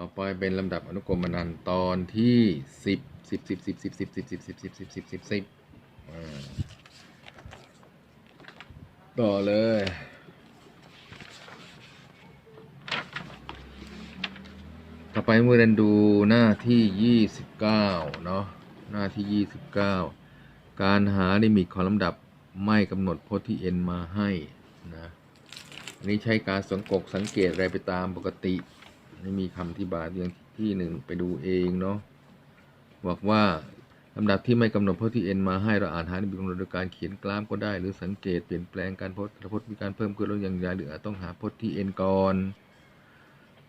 ต่อไปเป็นลำดับอนุกรมนันต์ตอนที่สิบสิบสิบสิบสิบสิบสิบสิบสิบสิบสิบสิบสิบสิบต่อเลย ต่อไปมือเรียนดูหน้าที่ยี่สิบเก้าเนาะหน้าที่ยี่สิบเก้าการหาลิมิตของลำดับไม่กำหนดพจน์ที่ n มาให้นะอันนี้ใช้การสังกกสังเกตอะไรไปตามปกติ ไม่มีคำอธิบายเรื่องที่หนึ่งไปดูเองเนาะบอกว่าลำดับที่ไม่กำหนดพจน์ที่ n มาให้เราอ่านหาลิมิกำหนดโดยการเขียนกล้ามก็ได้ หรือสังเกตเปลี่ยนแปลงการพจน์พจน์มีการเพิ่มขึ้นลดอย่างไรหรืออาจต้องหาพจน์ที่ n ก่อน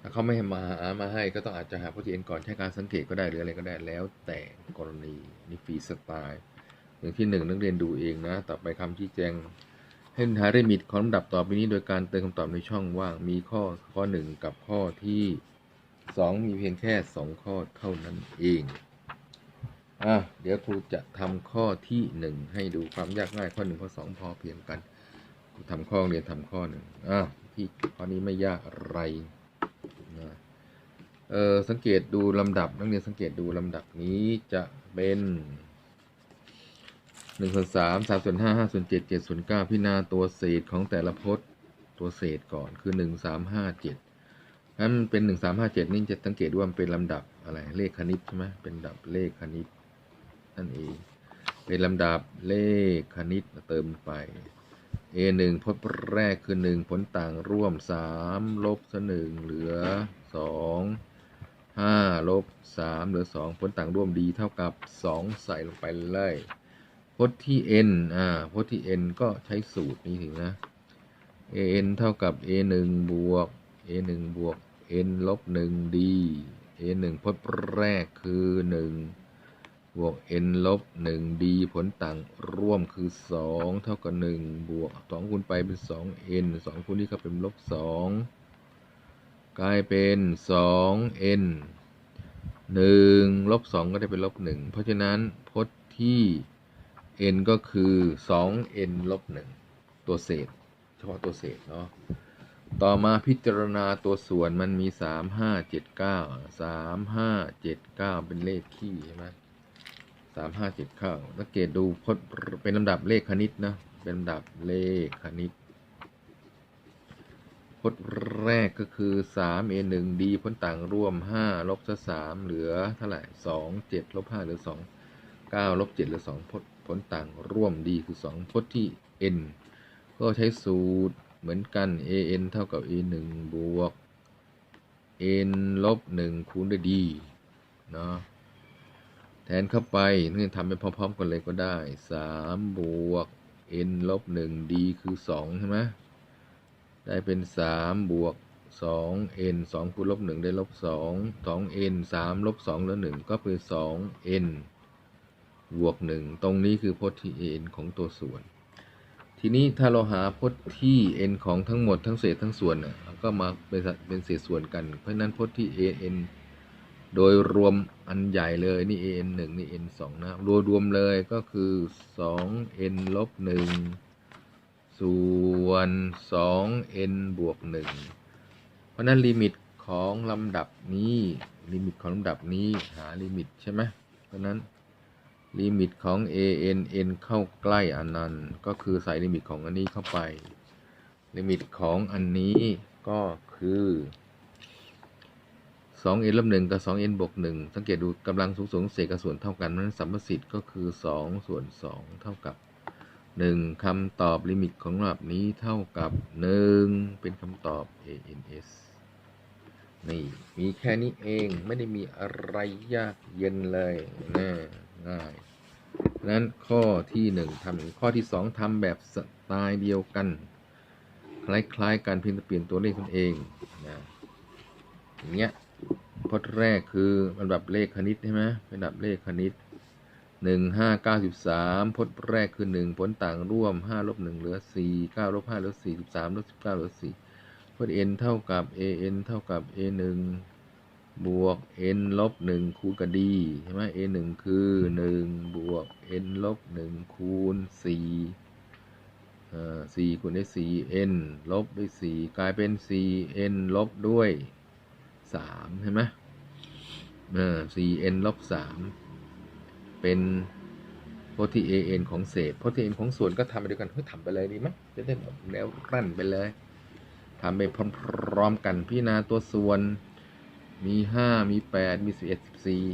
ถ้าเขาไม่ให้มาหามาให้ก็ต้องอาจจะหาพจน์ที่ n ก่อนใช้การสังเกตก็ได้หรืออะไรก็ได้แล้ว แต่กรณีนี่ฟรีสไตล์อย่างที่หนึ่งนักเรียนดูเองนะ ต่อไปคำชี้แจง ให้หาลิมิตของลำดับต่อไปนี้โดยการเติมคำตอบในช่องว่างมีข้อข้อหนึ่งกับข้อที่สองมีเพียงแค่สองข้อเท่านั้นเองอะเดี๋ยวครูจะทำข้อที่หนึ่งให้ดูความยากง่ายข้อหนึ่งข้อสองพอเพียงกันครูทำข้อเรียนทำข้อหนึ่งอะที่ข้อนี้ไม่ยากอะไรนะเออสังเกตดูลำดับนักเรียนสังเกตดูลำดับนี้จะเป็น หนึ่งส่วนสามสามส่วนห้าห้าส่วนเจ็ดเจ็ดส่วนเก้าพิจารณาตัวเศษของแต่ละพจน์ตัวเศษก่อนคือหนึ่งสามห้าเจ็ดนั้นเป็นหนึ่งสามห้าเจ็ดนี่จะสังเกตว่ามันเป็นลำดับอะไรเลขคณิตใช่ไหมเป็นลำดับเลขคณิตนั่นเองเป็นลำดับเลขคณิตเติมไป a หนึ่งพจน์แรกคือหนึ่งผลต่างร่วมสามลบซะหนึ่งเหลือสองห้าลบสามเหลือสองผลต่างร่วมดีเท่ากับสองใส่ลงไปเลย พจน์ที่ n อ่าพจน์ที่ n ก็ใช้สูตรนี้ถึงนะ a n เท่ากับ a 1บวก a 1บวก n ลบ1 d a 1พจน์แรกคือ 1 บวก n ลบ1 d ผลต่างร่วมคือ 2 เท่ากับ 1 บวก 2 คูณไปเป็น 2 n 2คูณนี้ก็เป็นลบ 2 กลายเป็น2 n 1ลบ2ก็ได้เป็นลบ1เพราะฉะนั้นพจน์ที่ n ก็คือ 2n ลบ1ตัวเศษ เฉพาะตัวเศษเนาะ ต่อมาพิจารณาตัวส่วนมันมี 3 5 7 9 3 5 7 9 เป็นเลขคี่ใช่ไหม3 5 7 9สังเกตดูพจน์เป็นลำดับเลขคณิตนะ เป็นลำดับเลขคณิตพจน์แรกก็คือ 3 a 1 d ผลต่างร่วม 5 ลบซะ3เหลือเท่าไหร่2 7ลบ5เหลือ 2 9 ลบ 7 เหลือ 2 พจน์ ผลต่างร่วม d คือ 2 พจน์ที่ n ก็ใช้สูตรเหมือนกัน a n เท่ากับ a 1บวก n ลบ1คูณด้วย d เนาะแทนเข้าไปนี่ทำไปพร้อมๆกันเลยก็ได้ 3 บวก n ลบ1 d คือ 2 ใช่ไหมได้เป็น 3 บวก 2 n 2คูณลบ1ได้ลบ 2 2 n 3 ลบ 2 เหลือ 1 ก็เป็น2 n บวก1ตรงนี้คือพจน์ที่ n ของตัวส่วน ทีนี้ถ้าเราหาพจน์ที่ n ของทั้งหมดทั้งเศษทั้งส่วนน่ะก็มาเป็นเป็นเศษส่วนกัน เพราะนั้นพจน์ที่ an โดยรวมอันใหญ่เลยนี่ an 1นี่ n 2นะรวมรวมเลยก็คือ 2n ลบ1ส่วน 2n บวก1เพราะนั้นลิมิตของลำดับนี้ลิมิตของลำดับนี้หาลิมิตใช่ไหมเพราะนั้น ลิมิตของ a n n เข้าใกล้อันนั้น ก็คือใส่ลิมิตของอันนี้เข้าไป ลิมิตของอันนี้ก็คือ 2n ลบ1กับ 2n บวก1สังเกตดูกำลังสูงสูงเศษกับส่วนเท่ากันนั้นสัมประสิทธิ์ก็คือ 2 ส่วน 2 เท่ากับ 1คำตอบลิมิตของระดับนี้เท่ากับ 1 เป็นคำตอบ ans นี่ มีแค่นี้เองไม่ได้มีอะไรยากเย็นเลยนะ ง่ายเพราะฉะนั้นข้อที่หนึ่งทำอย่างข้อที่สองทำแบบสไตล์เดียวกัน คล้ายๆการเพียงแต่เปลี่ยนตัวเลขตนเองนะอย่างเงี้ยพจน์แรกคือระดับเลขคณิตใช่ไหมเป็นรดับเลขคณิตหนึ่งห้าเก้าสิบสามพจน์แรกคือหนึ่งผลต่างร่วมห้าลบหนึ่งเหลือสี่เก้าลบห้าเหลือสี่สิบสามลบสิบเก้าเหลือสี่พจน์ n เท่ากับ a n เท่ากับ a หนึ่ง บวก n ลบหนึ่งคูณกับ d ใช่ไหม a หนึ่งคือหนึ่งบวก n ลบหนึ่งคูณสี่อ่าสี่คูณด้วยสี่ n ลบด้วยสี่กลายเป็นสี่ n ลบด้วยสามเห็นไหมเออ 4n ลบสามเป็นโพธิ an ของเศษโพธิ an ของส่วนก็ทำไปด้วยกันเฮ้ยทำไปเลยดีไหมจะได้แบบแล้วรั่นไปเลยทำไปพร้อมๆกันพิจารณาตัวส่วน มีห้ามีแปดมีสิบเอ็ดสิบสี่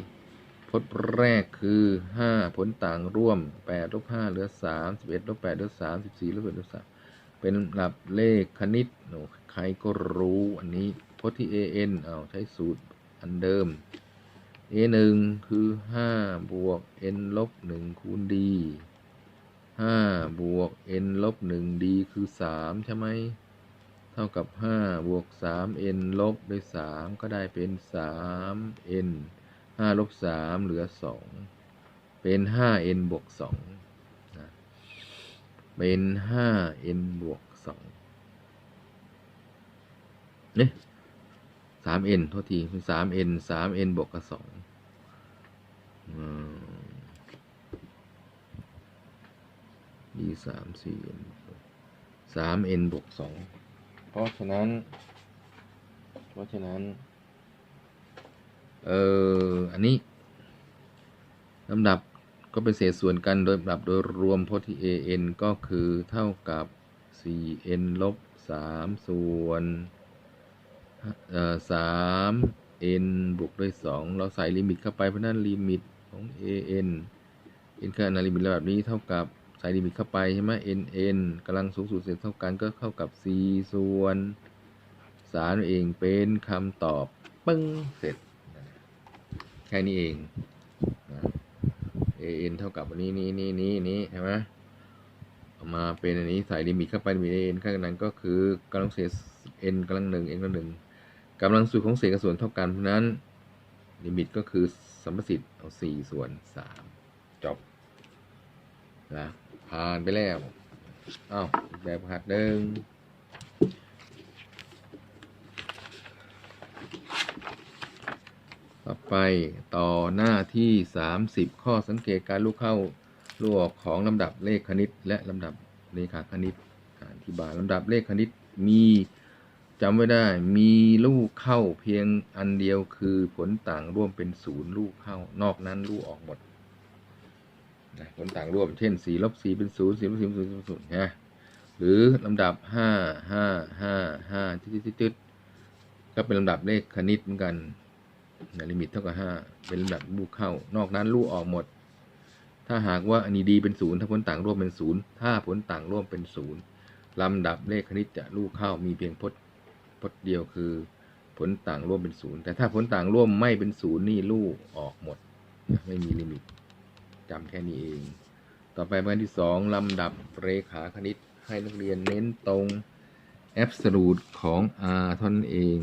พจน์แรกคือห้าผลต่างร่วมแปดลบห้าเหลือสามสิบเอ็ดลบแปดเหลือสามสิบสี่ลบเอ็ดลบสามเป็นหลับเลขคณิตโอ้ใครก็รู้อันนี้พจน์ที่ an เอาใช้สูตรอันเดิม a หนึ่งคือห้าบวก n ลบหนึ่งคูณ d ห้าบวก n ลบหนึ่ง d คือสามใช่ไหม เท่ากับห้าบวกสาม n ลบด้วยสามก็ได้เป็นสาม n ห้าลบสามเหลือสองเป็นห้า n บวกสองนะเป็นห้า n บวกสองเนี่ยสาม n โทษทีเป็นสาม n สาม n บวกกับสองอืมดีสามสี่ n สาม n บวกสอง เพราะฉะนั้น เพราะฉะนั้น เอออันนี้ลำดับก็เป็นเศษส่วนกันโดยลำดับโดยรวมโพธิ an ก็คือเท่ากับ 4n ลบ 3 ส่วน3 n บวกด้วย 2 เราใส่ลิมิตเข้าไปเพราะนั้นลิมิตของ an n คืออนาลิมิตระดับนี้เท่ากับ ใส่ลิมิตเข้าไปใช่ไหม n n กำลังสูงสุดเศษเท่ากันก็เท่ากับ4ส่วนสารเองเป็นคำตอบปึ้งเสร็จ แค่นี้เองนะ an เท่ากับอันนี้นี้นี้นี้นี้ใช่ไหมเอามาเป็นอันนี้ใส่ลิมิตเข้าไปมี an ข้างนั้นก็คือกำลังเศษ n กำลังหนึ่ง n กำลังหนึ่งกำลังสูตรของเศษกับส่วนเท่ากันเพราะนั้นลิมิตก็คือสัมประสิทธิ์เอาสี่ส่วนสามจบนะ ผ่านไปแล้วอ้าวแบบหัดหนึ่งต่อไปต่อหน้าที่ 30 ข้อสังเกตการลูกเข้าลูกออกของลำดับเลขคณิต และลำดับเลขาคณิตการอธิบายลำดับเลขคณิตมีจำไว้ได้มีลูกเข้าเพียงอันเดียวคือผลต่างร่วมเป็นศูนย์ลูกเข้านอกนั้นลูกออกหมด ผลต่างร่วม เช่น4ลบ4เป็น0 4ลบ4เป็น0เป็นะหรือลำดับ 5 5 5 5จึ๊ดๆๆก็เป็นลำดับเลขคณิตเหมือนกันนะลิมิตเท่ากับห้าเป็นลำดับลูกเข้า นอกนั้นลูกออกหมด ถ้าหากว่าอันนี้ดีเป็นศูนย์ถ้าผลต่างร่วมเป็นศูนย์ถ้าผลต่างร่วมเป็นศูนย์ลำดับเลขคณิตจะลูกเข้ามีเพียงพจน์พจน์เดียวคือ ผลต่างร่วมเป็นศูนย์แต่ถ้าผลต่างร่วมไม่เป็นศูนย์นี่ลูกออกหมด ไม่มีลิมิต จำแค่นี้เอง ต่อไปประการที่สองลำดับเรขาคณิตให้นักเรียนเน้นตรง absolute ของ r ท่านเอง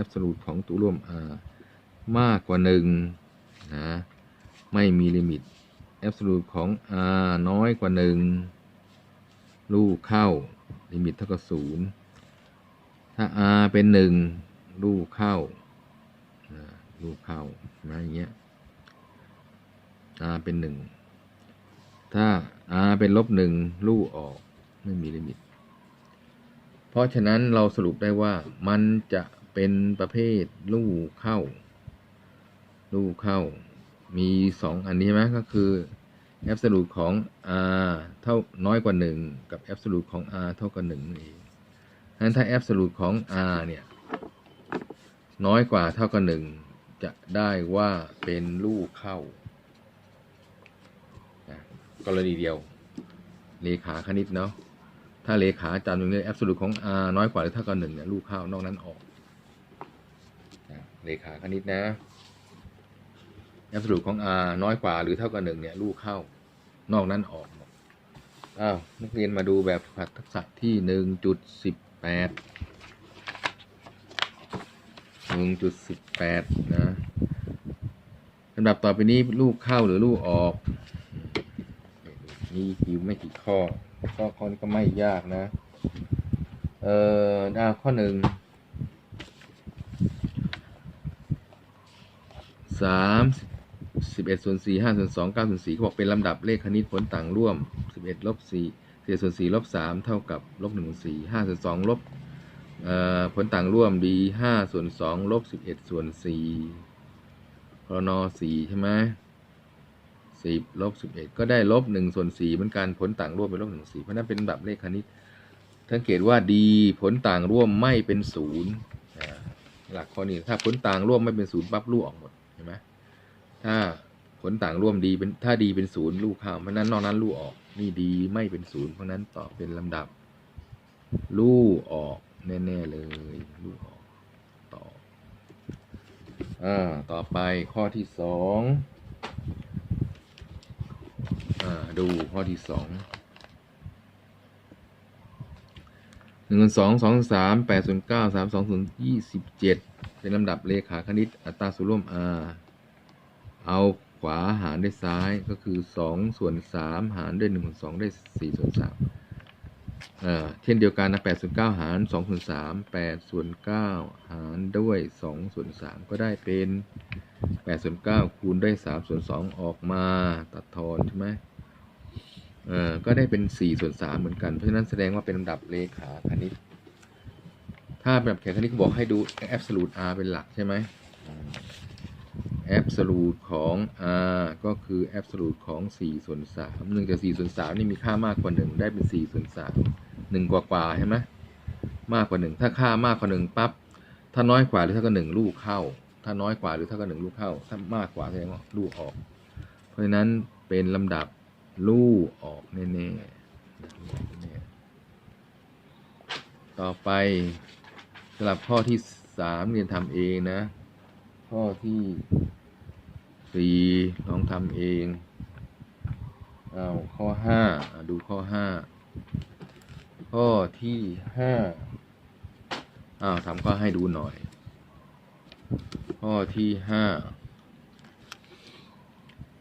absolute ของตัวร่วม r มากกว่าหนึ่งนะไม่มีลิมิต absolute ของ r น้อยกว่าหนึ่งลูกเข้า ลิมิตเท่ากับศูนย์ถ้า r เป็นหนึ่งลูกเข้าลูกเข้านะอย่างเงี้ย r เป็นหนึ่ง ถ้า r เป็นลบหนึ่งลูกออกไม่มีลิมิต เพราะฉะนั้นเราสรุปได้ว่ามันจะเป็นประเภทลูกเข้า ลูกเข้า มีสองอันนี้ไหมก็คือ absolute ของ r เท่าน้อยกว่าหนึ่งกับ absolute ของ r เท่ากับหนึ่งนั่นเองงั้นถ้า absolute ของ r เนี่ย น้อยกว่าเท่ากับหนึ่งจะได้ว่าเป็นลูกเข้า กรณีเดียว เลขาคณิตเนาะถ้าเลขาจำตรงนี้ absolute ของ r น้อยกว่าหรือเท่ากับหนึ่งเนี่ยลูกเข้านอกนั้นออกนะเลขาคณิตนะ absolute ของ r น้อยกว่าหรือเท่ากับหนึ่งเนี่ยลูกเข้านอกนั้นออกอ้าวนักเรียนมาดูแบบฝึกหัดทักษะที่หนึ่งจุดสิบแปดหนึ่งจุดสิบแปดนะลำดับต่อไปนี้ลูกเข้าหรือลูกออก มีอยู่ไม่กี่ข้อข้อข้อนี้ก็ไม่ยากนะ เอ่อดาข้อหนึ่งสามสิบเอ็ดส่วนสี่ห้าส่วนสองเก้าส่วนสี่เขาบอกเป็นลำดับเลขคณิตผลต่างร่วมสิบเอ็ดลบสี่สี่ส่วนสี่ลบสามเท่ากับลบหนึ่งส่วนสี่ห้าส่วนสองลบเอ่อผลต่างร่วม d ห้าส่วนสองลบสิบเอ็ดส่วนสี่พนสี่ใช่ไหม สิบลบสิบเอ็ดก็ได้ลบหนึ่งส่วนสี่เหมือนกันผลต่างร่วมเป็นลบหนึ่งสี่เพราะนั้นเป็นแบบเลขคณิตสังเกตว่า d ผลต่างร่วมไม่เป็นศูนย์หลักข้อนี้ถ้าผลต่างร่วมไม่เป็นศูนย์ปั๊บลูกออกหมดเห็นไหมถ้าผลต่างร่วมดีเป็นถ้าดีเป็นศูนย์ลูกเข้าเพราะนั้นนอกนั้นลูกออกนี่ดีไม่เป็นศูนย์เพราะนั้นตอบเป็นลำดับ ลูกออกแน่ๆเลยลูกออกต่ออ่าต่อไปข้อที่สอง ดูข้อที่สองหนึ่งสองสองสามแปดศูนย์เก้าสามสองศูนย์ยี่สิบเจ็ดเป็นลำดับเลขาคณิตอัตราส่วนร่วม r เอาขวาหารด้วยซ้ายก็คือสองส่วนสามหารด้วยหนึ่งส่วนสองได้สี่ส่วนสามเอ่อเช่นเดียวกันนะแปดส่วนเก้าหารสองส่วนสามแปดส่วนเก้าหารด้วยสองส่วนสามก็ได้เป็นแปดส่วนเก้าคูณด้วยสามส่วนสองออกมาตัดทอนใช่ไหม เอ่อก็ได้เป็นสี่ส่วนสามเหมือนกัน เพราะฉะนั้นแสดงว่าเป็นลำดับเลขาคณิต ถ้าแบบแขนคณิตเขาบอกให้ดู absolute r เป็นหลักใช่ไหม absolute ของ r ก็คือ absolute ของ 4 ส่วน3เนื่งจาก4ส่วน 3 นี่มีค่ามากกว่า 1 ได้เป็น 4 ส่วน 3 1 กว่ากว่าใช่ไหมมากกว่า 1 ถ้าค่ามากกว่า 1ปั๊บ ถ้าน้อยกว่าหรือเท่ากับ1ลูกเข้า ถ้าน้อยกว่าหรือเท่ากับ1ลูกเข้า ถ้ามากกว่าแสดงว่าลูกออก เพราะฉะนั้นเป็นลำดับ ลูกออกแน่ๆต่อไปสำหรับข้อที่3เรียนทำเองนะ ข้อที่สี่ลองทำเองเอาข้อห้าดูข้อห้าข้อที่ห้าอ้าวทำข้อให้ดูหน่อย ข้อที่ห้า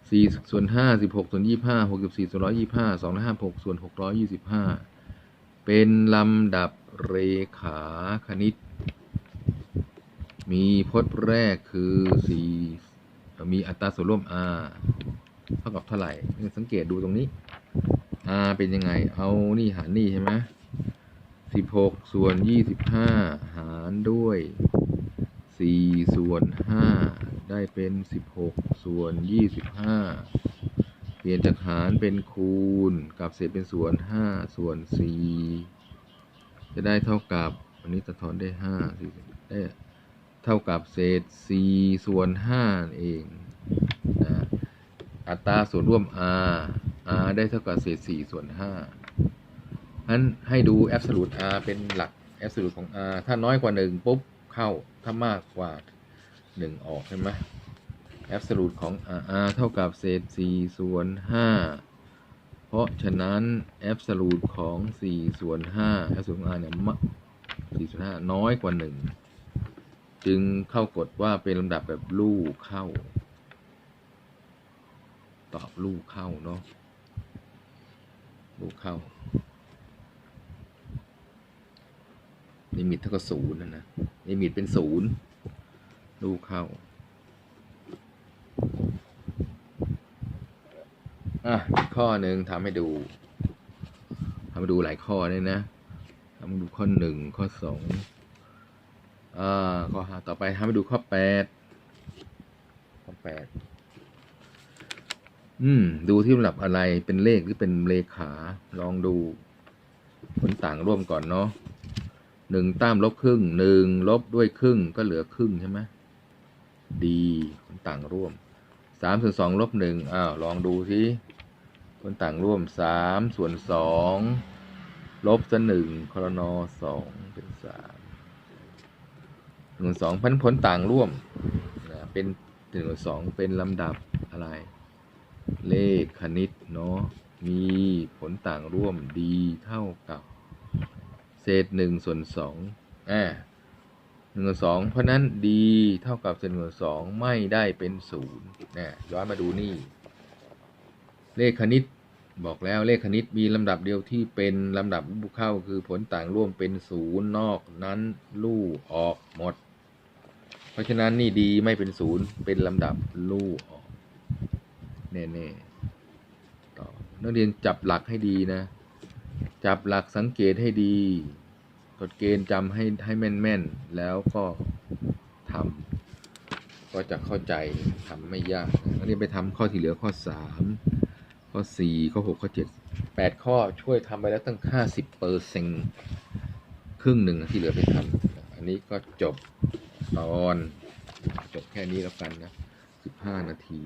สี่ส่วนห้าสิบหกส่วนยี่ห้าหกสิบสี่ส่วนร้อยยี่ห้าสองร้อยห้าหกส่วนหกร้อยยี่สิบห้าเป็นลำดับเรขาคณิต มีพจน์แรกคือสี่มีอัตราส่วนร่วม r เท่ากับเท่าไหร่ สังเกตดูตรงนี้ r เป็นยังไง เอานี่หารนี่ใช่ไหมสิบหกส่วนยี่สิบห้าหารด้วยสี่ส่วนห้า ได้เป็นสิบหกส่วนยี่สิบห้าเปลี่ยนจากหารเป็นคูณกับเศษเป็นส่วนห้าส่วนสี่จะได้เท่ากับ อันนี้จะถอนได้ห้าสี่ได้เท่ากับเศษ 4 ส่วน5เองนะอัตราส่วนร่วม r r ได้เท่ากับเศษ 4 ส่วน5นั้นให้ดู absolute r เป็นหลัก absolute ของ r ถ้าน้อยกว่า 1 ปุ๊บ เข้า ถ้ามากกว่า 1 ออกใช่ไหม absolute ของ r เท่ากับเศษ 4 ส่วน 5 เพราะฉะนั้น absolute ของ 4 ส่วน 5 absolute ของ r เนี่ยมะ4ส่วน 5 น้อยกว่า 1 จึงเข้ากฎว่าเป็นลำดับแบบลูกเข้า ตอบลูกเข้าเนาะลูกเข้าลิมิตเท่ากับศูนย์นะนะลิมิตเป็นศูนย์ ลูกเข้าอะอีกข้อหนึ่งทำให้ดูทำให้ดูหลายข้อเลยนะทำให้ดูข้อหนึ่งข้อสองอ่าข้อหาต่อไปทำให้ดูข้อแปดข้อแปดอืม ดูที่ลำดับอะไรเป็นเลขหรือเป็นเลขา ลองดู ผลต่างร่วมก่อนเนาะหนึ่งตามลบครึ่งหนึ่งลบด้วยครึ่งก็เหลือครึ่งใช่ไหม ดีผลต่างร่วมสามส่วนสองลบหนึ่งอ้าวลองดูสิผลต่างร่วมสามส่วนสองลบจะหนึ่งคอรนอสองเป็นสามหนึ่งสองพันผลต่างร่วมนะเป็นหนึ่งสองเป็นลำดับอะไร เลขคณิตเนาะมีผลต่างร่วมดีเท่ากับ เศษหนึ่งส่วนสองอ่า หนึ่งสองเพราะนั้นดีเท่ากับเศษหนึ่งสองไม่ได้เป็นศูนย์นะย้อนมาดูนี่ เลขคณิตบอกแล้วเลขคณิตมีลำดับเดียวที่เป็นลำดับลูกเข้าคือผลต่างร่วมเป็นศูนย์นอกนั้นลู่ออกหมด เพราะฉะนั้นนี่ดีไม่เป็นศูนย์เป็นลำดับลู่ออกแน่ๆต่อนักเรียนจับหลักให้ดีนะ จับหลักสังเกตให้ดี กฎเกณฑ์จำให้ให้แม่นๆ แล้วก็ทำก็จะเข้าใจทำไม่ยากอันนี้ไปทำข้อที่เหลือข้อสามข้อสี่ข้อหกข้อเจ็ดแปดข้อช่วยทำไปแล้วตั้งห้าสิบเปอร์เซ็นครึ่งหนึ่งที่เหลือไปทำอันนี้ก็จบตอนจบแค่นี้แล้วกันนะสิบห้านาที